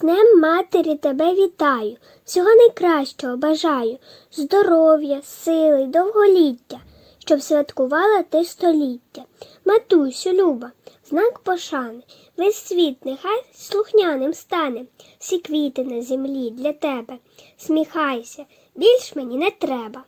Днем матері тебе вітаю, всього найкращого бажаю, здоров'я, сили, довголіття, щоб святкувала ти століття. Матусю, люба, знак пошани, весь світ нехай слухняним стане, всі квіти на землі для тебе. Сміхайся, більш мені не треба.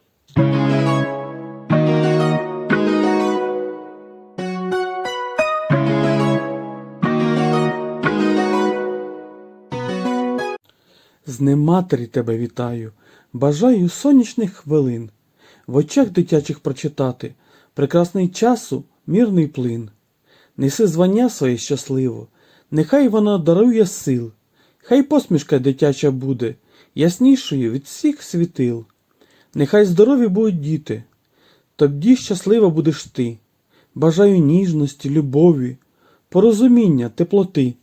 З Днем матері тебе вітаю, бажаю сонячних хвилин, в очах дитячих прочитати прекрасний часу, мірний плин. Неси звання своє щасливо, нехай воно дарує сил, хай посмішка дитяча буде, яснішою від всіх світил. Нехай здорові будуть діти, тоді щаслива будеш ти. Бажаю ніжності, любові, порозуміння, теплоти.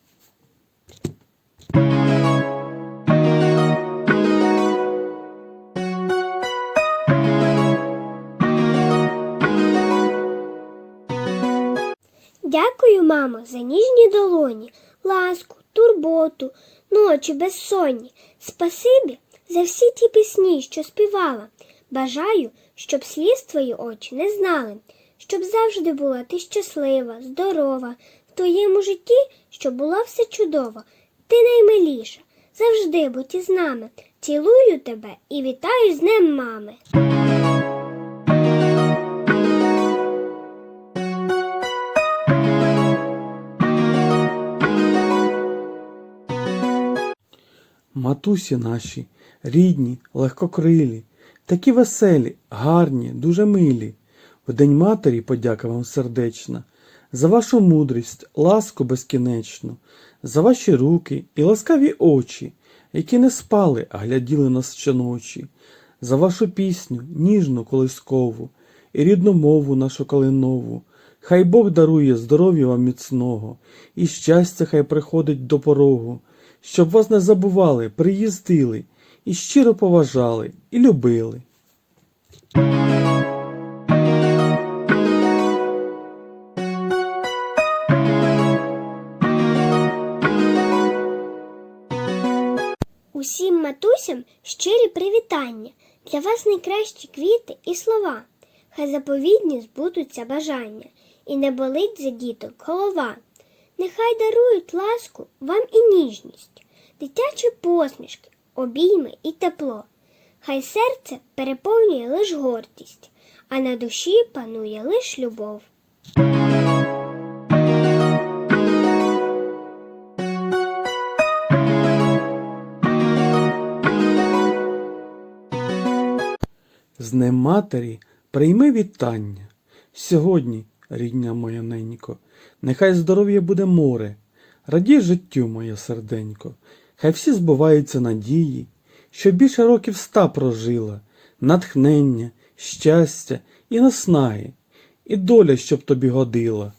Дякую, мамо, за ніжні долоні, ласку, турботу, ночі безсонні. Спасибі за всі ті пісні, що співала. Бажаю, щоб сліз твої очі не знали, щоб завжди була ти щаслива, здорова, в твоєму житті, щоб була все чудово. Ти наймиліша, завжди будь із нами. Цілую тебе і вітаю з Днем мами. Матусі наші, рідні, легкокрилі, такі веселі, гарні, дуже милі. В День матері подяка вам сердечна, за вашу мудрість, ласку безкінечну, за ваші руки і ласкаві очі, які не спали, а гляділи нас щоночі, за вашу пісню, ніжну колискову, і рідну мову нашу калинову. Хай Бог дарує здоров'я вам міцного, і щастя хай приходить до порогу, щоб вас не забували, приїздили, і щиро поважали, і любили. Усім матусям щирі привітання. Для вас найкращі квіти і слова. Хай заповідні збудуться бажання, і не болить за діток голова. Нехай дарують ласку вам і ніжність, дитячі посмішки, обійми і тепло. Хай серце переповнює лиш гордість, а на душі панує лиш любов. З Днем матері прийми вітання. Сьогодні, рідня моя ненько, нехай здоров'я буде море, радій життю, моє серденько, хай всі збуваються надії, що більше років ста прожила, натхнення, щастя і наснаги, і доля, щоб тобі годила.